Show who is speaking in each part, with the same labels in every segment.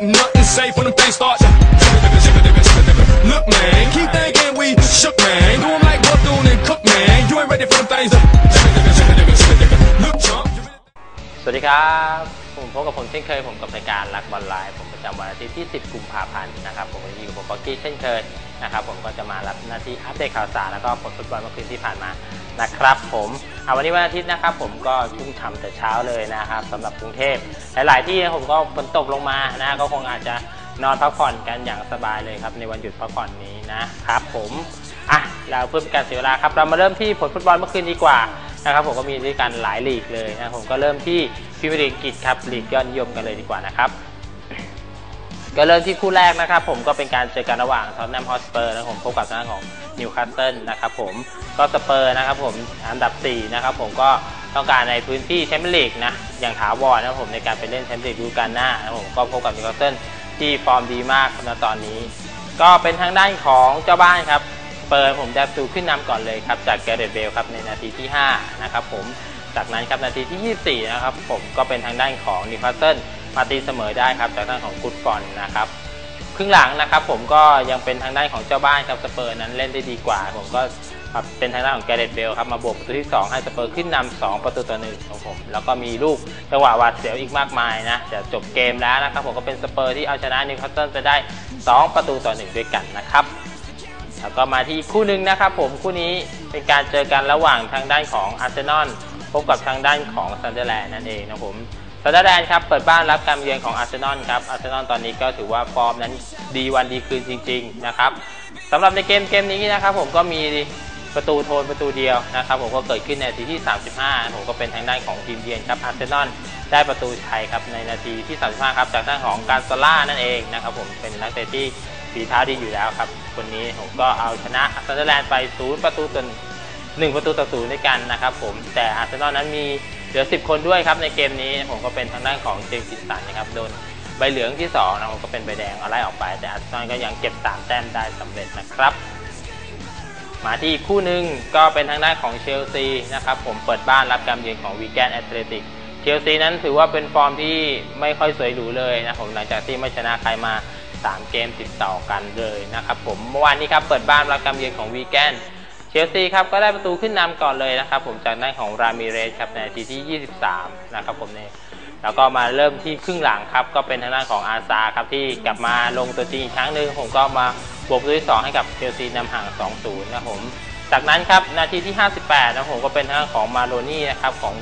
Speaker 1: ain't nothing safe when them things start. Look, man, keep thinking we shook, man. Do them like Bethune and Cook, man. You ain't ready for them things. Look, chump.
Speaker 2: สวัสดีครับ ผมพบกับผมเช่นเคยผมกับรายการรักบอลไลน์ผม ประจำวันอาทิตย์ที่ 10 กุมภาพันธ์นะครับผมวันนี้อยู่กับผมป๊อกกี้เช่นเคยนะครับผมก็จะมารับหน้าที่อัปเดตข่าวสารแล้วก็ผลฟุตบอลเมื่อคืนที่ผ่านมานะครับผมเอาวันนี้วันอาทิตย์นะครับผมก็ชุ่มฉ่ำแต่เช้าเลยนะครับสำหรับกรุงเทพหลาย ๆ ที่ผมก็ฝนตกลงมานะก็คงอาจจะนอนพักผ่อนกันอย่างสบายเลยครับในวันหยุดพักผ่อนนี้นะครับผมอะเราเพื่อเป็นการเสียเวลาครับเรามาเริ่มที่ผลฟุตบอลเมื่อคืนดีกว่านะครับผมก็มีด้วยกันหลายลีกเลยนะผมก็เริ่มที่พรีเมียร์ลีกอังกฤษครับลีกยอดนิยมกันเลยดีกว่านะครับ ก็เริ่มที่คู่แรกนะครับผมก็เป็นการเจอกันระหว่างท็อตแนมฮอสเปอร์นะครับผมพบกับทางด้าของนิวคาสเซิลนะครับผมก็สเปอร์นะครับผมอันดับ 4 นะครับผมก็ต้องการในพื้นที่แชมเปี้ยนลีกนะอย่างถาวรนะครับผมในการไปเล่นแชมเปี้ยนลีกฤดูกาลหน้านะครับผมก็พบกับนิวคาสเซิลที่ฟอร์มดีมากณตอนนี้ ก็เป็นทางด้านของเจ้าบ้านครับเปิดผมจะดูขึ้นนำก่อนเลยครับจากแกเรตเบลครับในนาทีที่5นะครับผมจากนั้นครับนาทีที่ 24 นะครับผมก็เป็นทางด้านของนิวคาสเซิล มาตีเสมอได้ครับจากด้านของกุดฟอนนะครับครึ่งหลังนะครับผมก็ยังเป็นทางด้านของเจ้าบ้านครับสเปอร์นั้นเล่นได้ดีกว่า ผมก็เป็นทางด้านของแกเรตเบลครับมาบวกประตูที่ 2 ให้สเปอร์ขึ้นนำ2ประตูต่อหนึ่งของผมแล้วก็มีลูกจังหวะหวาดเสียวอีกมากมายนะจะจบเกมแล้วนะครับผมก็เป็นสเปอร์ที่เอาชนะนิวคาสเซิลไปได้ 2 ประตูต่อ1ด้วยกันนะครับแล้วก็มาที่คู่หนึ่งนะครับผมคู่นี้เป็นการเจอกันระหว่างทางด้านของอาร์เซนอลพบกับทางด้านของซันเดอร์แลนด์นั่นเองนะผม ซันเดอร์แลนครับเปิดบ้านรับการเยือนของอาร์เซนอลครับอาร์เซนอลตอนนี้ก็ถือว่าฟอร์มนั้นดีวันดีคืนจริง ๆ นะครับสำหรับในเกมเกมนี้นะครับผมก็มีประตูโทนประตูเดียวนะครับผมก็เกิดขึ้นในนาทีที่ 35 ผมก็เป็นทางด้านของทีมเยือนครับอาร์เซนอลได้ประตูชัยครับในนาทีที่ 35 ครับจากด้านของการซาร่านั่นเองนะครับผมเป็นนักเตะที่ฝีเท้าดีอยู่แล้วครับคนนี้ผมก็เอาชนะซันเดอร์แลนด์ไป 0 ประตูต่อ1ประตูต่อศูนย์ด้วยกันนะครับผมแต่อาร์เซนอลนั้นมี เหลือ 10 คนด้วยครับในเกมนี้ผมก็เป็นทางด้านของเจมส์กินสันนะครับโดนใบเหลืองที่2นะผมก็เป็นใบแดงเอาไล่ออกไป แต่อาร์เซนอลก็ยังเก็บ 3 แต้มได้สำเร็จนะครับ มาที่คู่หนึ่งก็เป็นทางด้านของเชลซีนะครับผมเปิดบ้านรับการเยือนของวีแกนแอตเลติกเชลซีนั้นถือว่าเป็นฟอร์มที่ไม่ค่อยสวยหรูเลยนะผมหลังจากที่ไม่ชนะใครมา 3 เกมติดต่อกันเลยนะครับผมเมื่อวานนี้ครับเปิดบ้านรับการเยือนของวีแกน เชลซีครับก็ได้ประตูขึ้นนำก่อนเลยนะครับผมจากด้นของรามิเรสครับในนาทีที่ 23 นะครับผมเนี่ยแล้วก็มาเริ่มที่ครึ่งหลังครับก็เป็นทางด้านของอาซาครับที่กลับมาลงตัวจริงอีกครั้งหนึ่งผมก็มาบวกประตูที่ 2 ให้กับเชลซีนำห่าง 2-0 นะครับผมจากนั้นครับนาทีที่ 58 นะผมก็เป็นทางด้านของมาโรนี่นะครับของ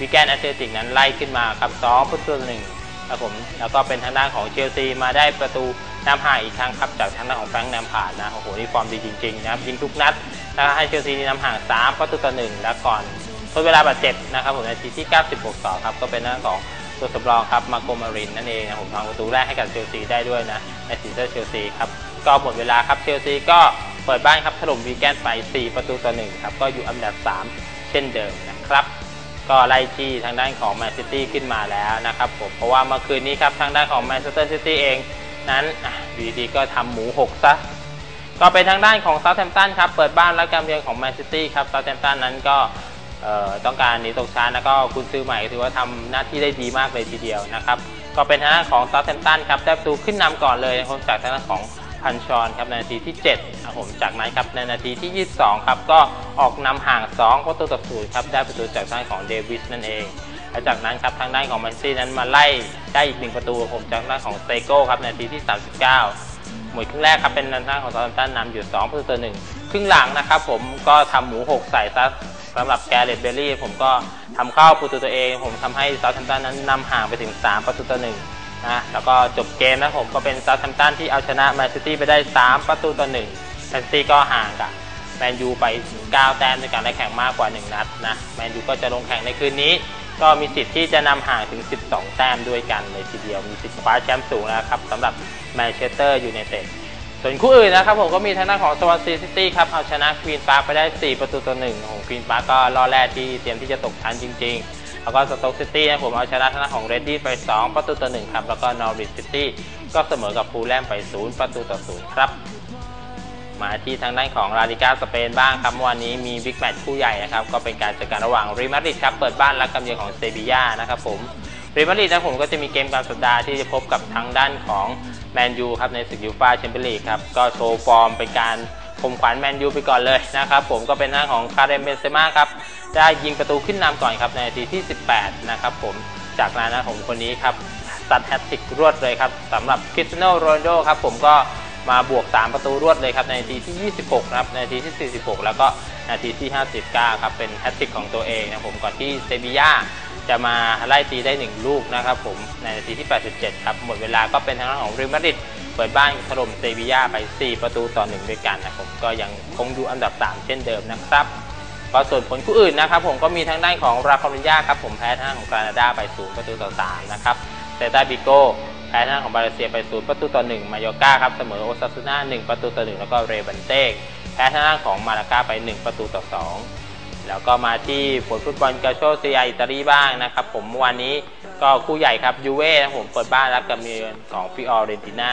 Speaker 2: วิแกนแอตเลติกนั้นไล่ขึ้นมาครับ2ประตูหนึ่ง ครับผมแล้วก็เป็นทางด้านของเชลซีมาได้ประตูนำห่างอีกครั้งครับจากทางด้านของแฟรงค์แนมพาร์ดนะโอ้โหนี่ฟอร์มดีจริงๆนะครับยิงทุกนัดแล้วให้เชลซีนี่นำห่าง3ประตูต่อหนึ่งแล้วก่อนทดเวลาบาดเจ็บนะครับผมนาทีที่90บวก2ครับก็เป็นทางด้านของตัวสำรองครับมาโกมารินนั่นเองนะผมทำประตูแรกให้กับเชลซีได้ด้วยนะในซีซั่นเชลซีครับก็หมดเวลาครับเชลซีก็เปิดบ้านครับถล่มวีแกนไป 4 ประตูต่อ1ครับก็อยู่อันดับ 3 เช่นเดิมน ก็ไล่ที่ทางด้านของแมนซิตี้ขึ้นมาแล้วนะครับผมเพราะว่าเมื่อคืนนี้ครับทางด้านของแมนเชสเตอร์ซิตี้เองนั้นอยู่ดีๆก็ทำหมูหกซะก็เป็นทางด้านของเซาท์แฮมป์ตันครับเปิดบ้านรับการเยือนของแมนซิตี้ครับเซาท์แฮมป์ตันนั้นก็ต้องการหนีตกชั้นแล้วก็คุณซื้อใหม่ถือว่าทำหน้าที่ได้ดีมากเลยทีเดียวนะครับก็เป็นทางด้านของเซาท์แฮมป์ตันครับได้ประตูขึ้นนำก่อนเลยนะครับจากทางด้านของ พันชอนครับในนาทีที่7นะครับผมจากนั้นครับในนาทีที่ 22 ครับก็ออกนำห่าง 2 ประตูต่อศูนย์ครับได้ประตูจากทางด้านของเดวิสนั่นเองและจากนั้นครับทางด้านของแมนซี่นั้นมาไล่ได้อีกหนึ่งประตูผมจากด้านของสเตโก้ครับในนาทีที่ 39 หมดครึ่งแรกครับเป็นทางด้านของซาร์ตันนำอยู่ 2 ประตูต่อหนึ่งครึ่งหลังนะครับผมก็ทำหมู 6 ใส่ซะสำหรับแกเรตเบลลี่ผมก็ทำเข้าประตูตัวเอง ผมทำให้ซาร์ตันนั้นนำห่างไปถึง 3 ประตูต่อหนึ่ง นะแล้วก็จบเกมนะผมก็เป็นซาร์ตันที่เอาชนะแมนซิตี้ไปได้ 3 ประตูต่อหนึ่งแมนซิตี้ก็ห่างกับแมนยูไป 9 แต้มในการได้แข่งมากกว่า 1 นัดนะแมนยูก็จะลงแข่งในคืนนี้ ก็มีสิทธิ์ที่จะนำห่างถึง 12 แต้มด้วยกันเลยทีเดียวมีสิทธิ์คว้าแชมป์สูงนะครับสำหรับแมนเชสเตอร์ยูไนเต็ดส่วนคู่อื่นนะครับผมก็มีทางด้านของสวอนซีซิตี้ครับเอาชนะควีนปาร์คไปได้ 4 ประตูต่อหนึ่งของควีนปาร์คก็รอแรกที่เตรียมที่จะตกชั้นจริง ๆ แล้วก็สโต๊กซิตี้นะผมเอาชนะทางด้าของเรดดี้ไป 2 ประตูต่อหนึ่งครับ แล้วก็นอริทซิตี้ก็เสมอกับฟูลแลมไป 0 ประตูต่อศูนย์ครับ มาที่ทางด้านของลาลิกาสเปนบ้างครับเมื่อวานนี้มีบิ๊กแมตช์คู่ใหญ่นะครับ ก็เป็นการเจอกันระหว่างรีมาริดครับ เปิดบ้านรับกำเยือนของเซบีย่านะครับผมเรอัลมาดริดนะผมก็จะมีเกมกลางสัปดาห์ที่จะพบกับทางด้านของแมนยูครับในศึกยูฟ่าแชมเปี้ยนลีกครับก็โชว์ฟอร์มเป็นการข่มขวัญแมนยูไปก่อนเลยนะครับผมก็เป็นทางของคาร์เรมเบนเซม่าครับ ได้ยิงประตูขึ้นนำก่อนครับในนาทีที่ 18 นะครับผมจากนั้นนะผมคนนี้ครับตัดแฮตติกรวดเลยครับสำหรับคริสเตียโนโรนโดครับผมก็มาบวก 3 ประตูรวดเลยครับในนาทีที่ 26 นะครับในนาทีที่ 46 แล้วก็นาทีที่ 59 ครับเป็นแฮตติกของตัวเองนะผมก่อนที่เซบีย่าจะมาไล่ตีได้ 1 ลูกนะครับผมในนาทีที่ 87 ครับหมดเวลาก็เป็นทางด้านของเรอัลมาริดเปิดบ้านถล่มเซบีย่าไป 4 ประตูต่อ 1 ด้วยกันนะผมก็ยังคงอยู่อันดับ 3 เช่นเดิมนะครับ ก็ส่วนผลคู่อื่นนะครับผมก็มีทางด้านของราคอนิยาครับผมแพ้ทางด้าของกรานาดาไป0ประตูต่อ3นะครับเซตาบิโกแพ้ทางด้าของบาเลเซียไป0ประตูต่อ1มายอกาครับเสมอโอซาซูน่า1ประตูต่อ1แล้วก็เรบันเต้แพ้ทางด้าของมาลากาไป1ประตูต่อ2แล้วก็มาที่ผลฟุตบอลกาโชซีอาอิตาลีบ้างนะครับผมเมื่อวานนี้ก็คู่ใหญ่ครับยูเว่นะผมเปิดบ้านรับกับเมืองของฟิออเรนติน่า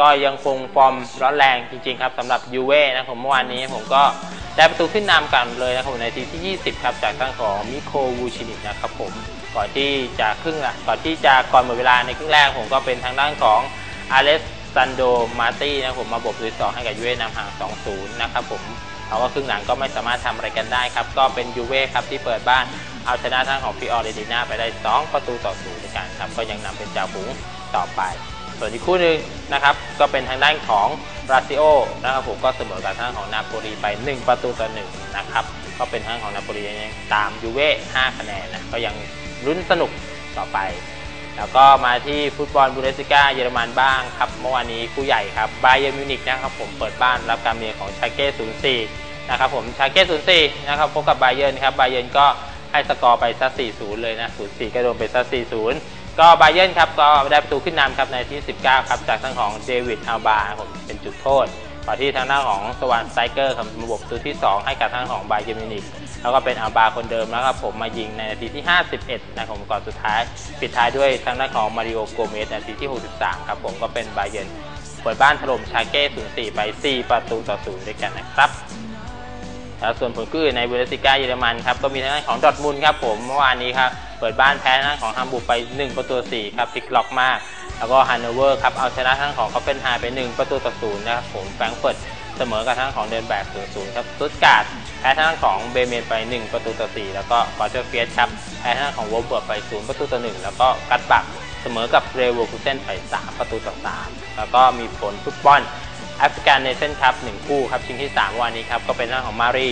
Speaker 2: ก็ยังคงฟอร์มร้อนแรงจริงๆครับสำหรับยูเว่นะผมเมื่อวานนี้ผมก็ ได้ประตูขึ้นนำกันเลยนะครับในทีที่ 20 ครับ จากทางของมิโควูชินินะครับผม ก่อนที่จะครึ่งละก่อนที่จะก่อนหมดเวลาในครึ่งแรกผมก็เป็นทางด้านของอาเลสซันโดมาร์ตี้นะผมมาบวกประตูสองให้กับยูเว่นำห่าง 2-0 นะครับผมเขาก็ครึ่งหลังก็ไม่สามารถทำอะไรกันได้ครับ ก็เป็นยูเว่ครับที่เปิดบ้านเอาชนะทางของฟิออเรติน่าไปได้ 2 ประตูต่อศูนย์ด้วยกันครับ ก็ยังนำเป็นจ่าฝูงต่อไป ส่วนอีกคู่หนึ่งนะครับก็เป็นทางด้านของราซิโอนะครับผมก็เสมอกับทางของนาโปลีไป 1 ประตูต่อ1นะครับก็เป็นทางของนาโปลียังตามยูเว่5คะแนนนะก็ยังลุ้นสนุกต่อไป แล้วก็มาที่ฟุตบอลบูเดสิก้าเยอรมันบ้างครับเมื่อวานนี้คู่ใหญ่ครับไบเยอร์มิวนิกนะครับผมเปิดบ้านรับการเมียของชาเก้04นะครับผมชาเก้04นะครับพบกับไบเยอร์นะครับไบเยอร์ก็ให้สกอร์ไปซะ40 เลยนะ 04 ก็โดนไปซะ40 ก็ไบเยอร์ครับก็ได้ประตูขึ้นนำครับในที่ 19 ครับจากทางของเดวิดอัลบาผมเป็นจุดโทษก่อนที่ทางหน้าของสวานไซเกอร์ครับมาบวกประตูที่ 2 ให้กับทางของไบเยมินิกแล้วก็เป็นอัลบาคนเดิมแล้วครับผมมายิงในนาทีที่ 51 นะผมก่อนสุดท้าย ปิดท้ายด้วยทางด้าของมาริโอโกเมสนาทีที่ 63 ครับผมก็เป็นไบเยอร์เปิดบ้านถล่มชาเก้04ไป 4 ประตูต่อ0ด้วยกันนะครับ ส่วนผลคู่อื่นในบูเดสติก้าเยอรมันครับก็มีทางด้านของดอทมุนครับผมเมื่อวานนี้ครับเปิดบ้านแพ้ทางด้านของฮัมบูร์กไป 1 ประตู4ครับพลิกล็อกมาก แล้วก็ฮันโนเวอร์ครับเอาชนะทางของเขาเป็นไฮไป 1 ประตูต่อ0นย์นะครับผมแฟรงก์เฟิร์ตเสมอกับทางของเดนแบก0-0ครับสตุตการ์ดแพ้ทางของเบเมนไป 1 ประตูต่อ4แล้วก็กอร์เจอร์เฟียสครับแพ้ทางของวอลเบิร์กไป 0 ประตูต่อ1แล้วก็กัตบักเสมอกับเรเวอร์คูเซนไป 3 ประตูต่อ3แล้วก็มีผลฟุตบอล แอฟริกันเนชั่นคัพ1คู่ครับชิงที่ 3 วันนี้ครับก็เป็นทางของมารี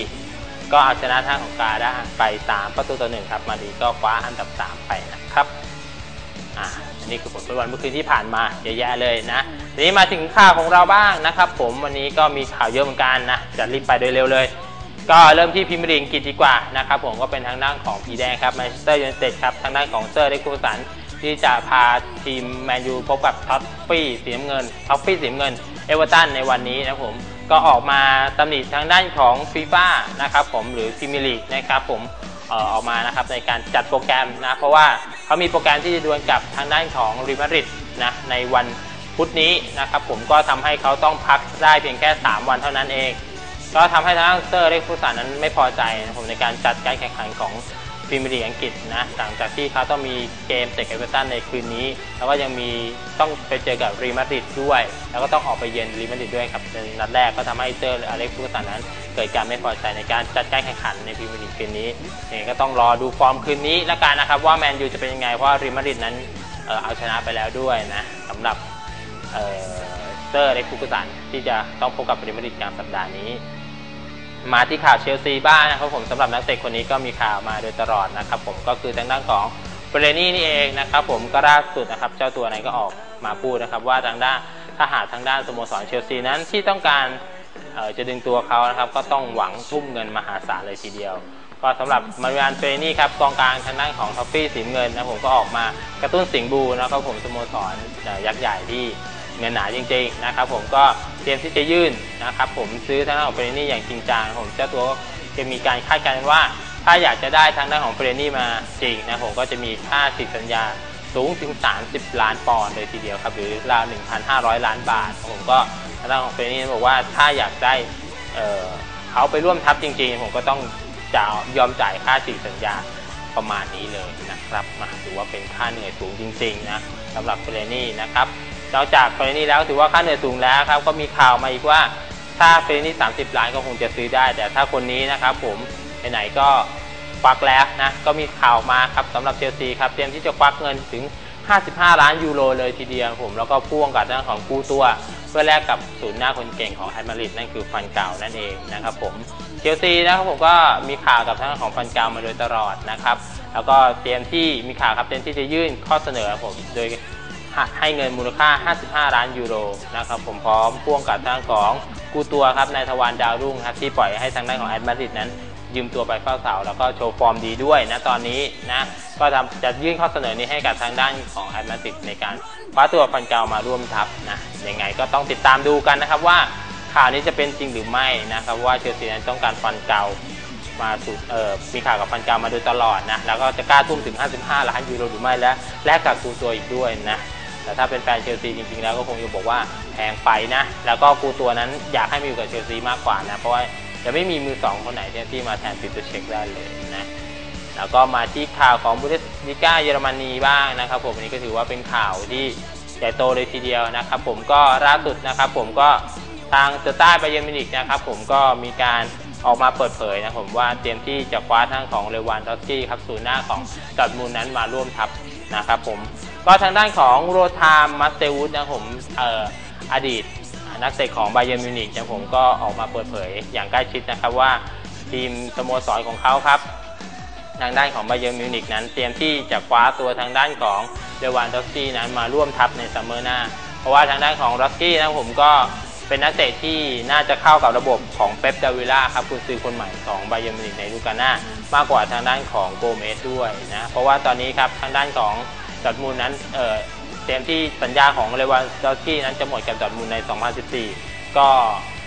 Speaker 2: ก็เอาชนะทางของกาได้ไป 3 ประตูต่อ1ครับมารีก็คว้าอันดับ 3 ไปนะครับอ่านี่คือผลฟุตบอลเมื่อคืนที่ผ่านมาเยอะแยะเลยนะทีนี้มาถึงข่าวของเราบ้างนะครับ ผมวันนี้ก็มีข่าวเยอะเหมือนกันนะจะรีบไปโดยเร็วเลย ก็เริ่มที่พิมพ์ลีกอังกฤษดีกว่านะครับผมก็เป็นทางด้านของผีแดงครับแมนเชสเตอร์ยูไนเต็ดครับทางด้านของเซอร์เล็กคูสัน ที่จะพาทีมแมนยูพบกับท็อปฟี่สีน้ำเงินท็อปฟี่สีน้ำเงินเอเวอร์ตันในวันนี้นะผมก็ออกมาตำหนิทางด้านของฟีฟ่านะครับผมหรือพรีเมียร์ลีกนะครับผมเอ่อกมานะครับในการจัดโปรแกรมนะเพราะว่าเขามีโปรแกรมที่จะดวลกับทางด้านของริมาริดนะในวันพุธนี้นะครับผมก็ทำให้เขาต้องพักได้เพียงแค่ 3 วันเท่านั้นเอง ก็ทำให้ทางเซอร์เล็กฟูสันนั้นไม่พอใจนะผมในการจัดการแข่งขันของ พรีเมียร์ลีกอังกฤษนะหลังจากที่เขาต้องมีเกมเตะกับเอเวอร์ตันในคืนนี้ แล้วก็ยังมีต้องไปเจอกับรีมาดริดด้วย แล้วก็ต้องออกไปเยือนรีมาดริดด้วยครับในนัดแรกก็ทำให้เซอร์อเล็กฟูสันนั้น เกิดการไม่พอใจในการจัดการแข่งขันในพรีเมียร์ลีกคืนนี้เนี่ยก็ต้องรอดูฟอร์มคืนนี้และกันนะครับว่าแมนยูจะเป็นยังไงเพราะรีมาดริดนั้นเอาชนะไปแล้วด้วยนะสำหรับเออเซอร์อเล็กฟูสันที่จะต้องพบกับรีมาดริดกลางสัปดาห์นี้ มาที่ข่าวเชลซีบ้างนะครับผมสำหรับนักเตะคนนี้ก็มีข่าวมาโดยตลอดนะครับผมก็คือทางด้านของเบรนี่นี่เองนะครับผมก็ล่าสุดนะครับเจ้าตัวไหนก็ออกมาพูดนะครับว่าทางด้านถ้าหากทางด้านสโมสรเชลซีนั้นที่ต้องการจะดึงตัวเขานะครับก็ต้องหวังทุ่มเงินมหาศาลเลยทีเดียว ก็สำหรับมาริอันเฟรนี่ครับกองกลางทางด้านของท็อฟฟี่สีเงินนะผมก็ออกมากระตุ้นสิงบูนะครับผมสโมสรยักษ์ใหญ่ที่ เงินหนาจริงๆนะครับผมก็เตรียมที่จะยื่นนะครับผมซื้อทางด้านของเฟรนี่อย่างจริงจังผมเจ้าตัวจะมีการคาดการณ์ว่า ถ้าอยากจะได้ทางด้านของเฟรนี่มาจริงนะผมก็จะมีค่าสิทธิสัญญาสูงถึง 30 ล้านปอนด์เลยทีเดียวครับหรือราว 1,500 ล้านบาท ผมก็ทางด้านของเฟรนี่บอกว่าถ้าอยากได้เเขาไปร่วมทัพจริงๆ ผมก็ต้องจะยอมจ่ายค่าสิทธิสัญญาประมาณนี้เลยนะครับมาถือว่าเป็นค่าเหนื่อยสูงจริงๆนะสำหรับเฟรนี่นะครับ นอกจากเฟรนี่แล้วถือว่าค่าเหนื่อยสูงแล้วครับก็มีข่าวมาอีกว่าถ้าเฟรนี่30 ล้านก็คงจะซื้อได้ แต่ถ้าคนนี้นะครับผมไหนๆก็ควักแล้วนะก็มีข่าวมาครับสำหรับเชลซีครับเตรียมที่จะควักเงินถึง 55 ล้านยูโรเลยทีเดียวผมแล้วก็พ่วงกับเรื่องของกู้ตัว เพื่อแลกกับศูนย์หน้าคนเก่งของแอตมาริดนั่นคือฟันเก่านั่นเองนะครับผมเชลซีนะครับผมก็มีข่าวกับทางของฟันเก่ามาโดยตลอดนะครับแล้วก็เตรียมที่มีข่าวครับเตรียมที่จะยื่นข้อเสนอผมโดย ให้เงินมูลค่า 55 ล้านยูโรนะครับผมพร้อมพ่วงกับทางของกูตัวครับนายทวารดาวรุ่งครับที่ปล่อยให้ทางด้านของแอตมาริดนั้น ยืมตัวไปเฝ้าเสาแล้วก็โชว์ฟอร์มดีด้วยนะตอนนี้นะก็ทำจะยื่นข้อเสนอนี้ให้กับทางด้านของแอตมาติกในการคว้าตัวฟันเกามาร่วมทัพนะยังไงก็ต้องติดตามดูกันนะครับว่าข่าวนี้จะเป็นจริงหรือไม่นะครับว่าเชลซีนั้นต้องการฟันเกามาสู่เอ่อมีข่าวกับฟันเกามาโดยตลอดนะ แล้วก็จะกล้าทุ่มถึง 55 ล้านยูโรหรือไม่และแลกกับกูตัวอีกด้วยนะ แต่ถ้าเป็นแฟนเชลซีจริงๆแล้วก็คงจะบอกว่าแพงไปนะ แล้วก็กูตัวนั้นอยากให้มาอยู่กับเชลซีมากกว่านะ เพราะว่าจะไม่มีมือสองคนไหนที่มาแทนปิโตเช็คได้เลยนะแล้วก็มาที่ข่าวของบุนเดสลิก้าเยอรมนีบ้างนะครับ ผมอันนี้ก็ถือว่าเป็นข่าวที่ใหญ่โตเลยทีเดียวนะครับ ผมก็ล่าสุดนะครับ ผมก็ทางเตอร์ต้าไบเยอร์มินิกนะครับ ผมก็มีการออกมาเปิดเผยนะผมว่าเตรียมที่จะคว้าทั้งของเลวานดอสกี้ครับศูนย์หน้าของดอดมูลนั้นมาร่วมทัพนะครับ ผม ก็ทางด้านของโรทามมัสเตวูดนะผมอออดีตนักเตะของไบเยอร์มิวนิกนะผมก็ออกมาเปิดเผยอย่างใกล้ชิดนะครับว่าทีมสโมสรของเขาครับ ทางด้านของไบเยอร์มิวนิกนั้น เตรียมที่จะคว้าตัวทางด้านของเดวานดอสกี้นั้นมาร่วมทัพในซัมเมอร์หน้า เพราะว่าทางด้านของดอสกี้นะผมก็เป็นนักเตะที่น่าจะเข้ากับระบบของเป๊ปดาวิล่าครับคุณซื้อคนใหม่ของไบเยอร์มิวนิกในฤดูกาลหน้ามากกว่าทางด้านของโกเมสด้วยนะเพราะว่าตอนนี้ครับทางด้านของ ดอทมูลนั้นเอ่อเตรียมที่สัญญาของเลวานดอสกี้นั้นจะหมดกับดอทมูลใน 2014 ก็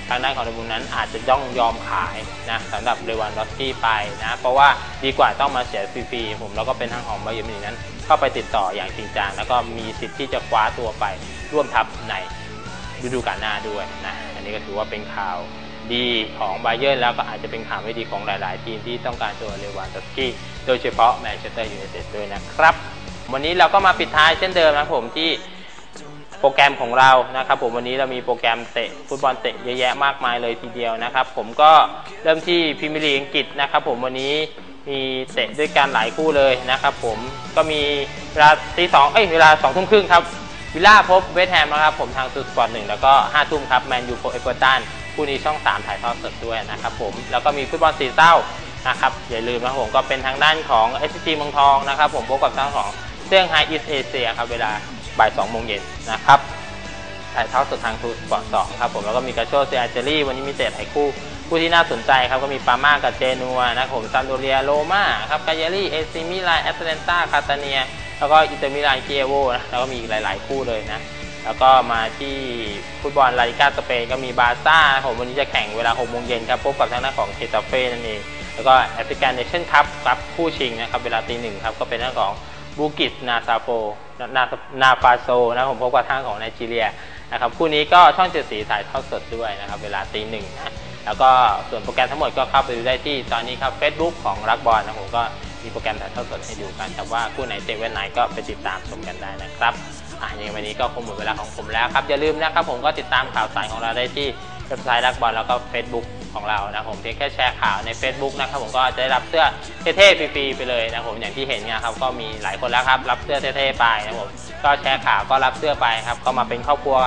Speaker 2: ทางด้านของดอทมูลนั้นอาจจะต้องยอมขายนะสำหรับเลวานดอสกี้ไปนะเพราะว่าดีกว่าต้องมาเสียฟรีๆผมแล้วก็เป็นทางของไบเยอร์มิวนิกนั้นเข้าไปติดต่ออย่างจริงจังแล้วก็มีสิทธิ์ที่จะคว้าตัวไปร่วมทัพในฤดูกาลหน้าด้วยนะอันนี้ก็ถือว่าเป็นข่าวดีของไบเยอร์แล้วก็อาจจะเป็นข่าวไม่ดีของหลาย ๆ ทีมที่ต้องการตัวเลวานดอสกี้โดยเฉพาะแมนเชสเตอร์ยูไนเต็ดด้วยนะครับ วันนี้เราก็มาปิดท้ายเช่นเดิมนะครับผมที่โปรแกรมของเรานะครับ ผมวันนี้เรามีโปรแกรมเตะฟุตบอลเตะเยอะแยะมากมายเลยทีเดียวนะครับ ผมก็เริ่มที่พรีเมียร์ลีกอังกฤษนะครับ ผมวันนี้มีเตะด้วยกันหลายคู่เลยนะครับ ผมก็มีเวลาตีสองเอ้ยเวลาสองทุ่มครึ่งครับวิลล่าพบเวสต์แฮมนะครับ ผมทางซูสปอร์ตหนึ่งแล้วก็ห้าทุ่มครับแมนยูพบเอเวอร์ตันคู่นี้ช่อง 3 ถ่ายทอดสดด้วยนะครับ ผมแล้วก็มีฟุตบอลสีเศร้านะครับอย่าลืมนะครับผมก็เป็นทางด้านของ s อ g เมืองทองนะครับ ผมพบกับทางของ เซี่ยงไฮ้อีสเอเชียครับเวลาบ่าย2โมงเย็นนะครับถ่ายทอดสดทางทูสปอร์ตสองครับผมแล้วก็มีกาโชเซียเจอรี่วันนี้มีเตะหลายคู่คู่ที่น่าสนใจครับก็มีปาม่ากับเจนัวนะครับผมซันโดเรียโรม่าครับกาเยรี่เอซิมิลานแอตแลนตาคาตาเนีย แล้วก็อินเตอร์มิลานเกียโวนะแล้วก็มีอีกหลาย ๆ คู่เลยนะแล้วก็มาที่ฟุตบอลลาลิกาสเปนก็มีบาร์ซ่าผมวันนี้จะแข่งเวลา6โมงเย็นครับพบกับทางด้านของเคตาเฟ่นั่นเองแล้วก็แอฟริกันเนชั่นคัพครับคู่ชิงนะครับเวลาตีหนึ่งครับก็เป็นทางของ บูกิสนาซาโฟนานาฟาโซนะผมพบกับทางของไนจีเรียนะครับคู่นี้ก็ช่องเจ็ดสีถ่ายทอดสดด้วยนะครับ เวลาตีหนึ่งนะแล้วก็ส่วนโปรแกรมทั้งหมดก็เข้าไปดูได้ที่ตอนนี้ครับ Facebook ของรักบอลนะผมก็มีโปรแกรมถ่ายทอดสดให้ดูกันครับว่าคู่ไหนเตะเว้นไหนก็ไปติดตามชมกันได้นะครับอะยังวันนี้ก็คงหมดเวลาของผมแล้วครับอย่าลืมนะครับผมก็ติดตามข่าวสารของเราได้ที่เว็บไซต์รักบอลแล้วก็ Facebook ของเรานะผมเพียงแค่แชร์ข่าวใน Facebook นะครับผมก็จะได้รับเสื้อเท่ๆฟรีๆไปเลยนะผมอย่างที่เห็นเนี่ยครับก็มีหลายคนแล้วครับรับเสื้อเท่ๆไปนะผมก็แชร์ข่าวก็รับเสื้อไปครับก็มาเป็นครอบครัว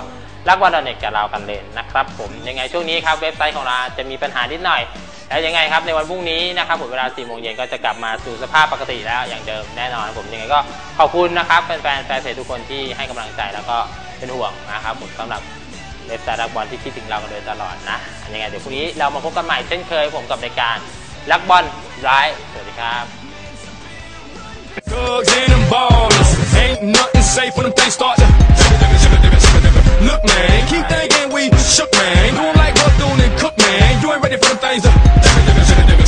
Speaker 2: รักบอลเน็ตกับเรากันเลยนะครับผมยังไงช่วงนี้ครับเว็บไซต์ของเราจะมีปัญหานิดหน่อยแล้วยังไงครับในวันพรุ่งนี้นะครับผมเวลา4โมงเย็นก็จะกลับมาสู่สภาพปกติแล้วอย่างเดิมแน่นอนผมยังไงก็ขอบคุณนะครับแฟนๆแฟนเพจทุกคนที่ให้กำลังใจแล้วก็เป็นห่วงนะครับผมสำหรับ เล็บตารักบอลที่คิดถึงเรากันโดยตลอดนะยังไงเดี๋ยวพรุ่งนี้เรามาพบกันใหม่เช่นเคยผมกับรายการรักบอลไลฟ์สวัสดีครับ
Speaker 1: Thugs and them ballers. Ain't nothing safe when them things start to. Look, man, keep thinking we shook, man. Doing like Bethune and Cook, man. You ain't ready for them things to.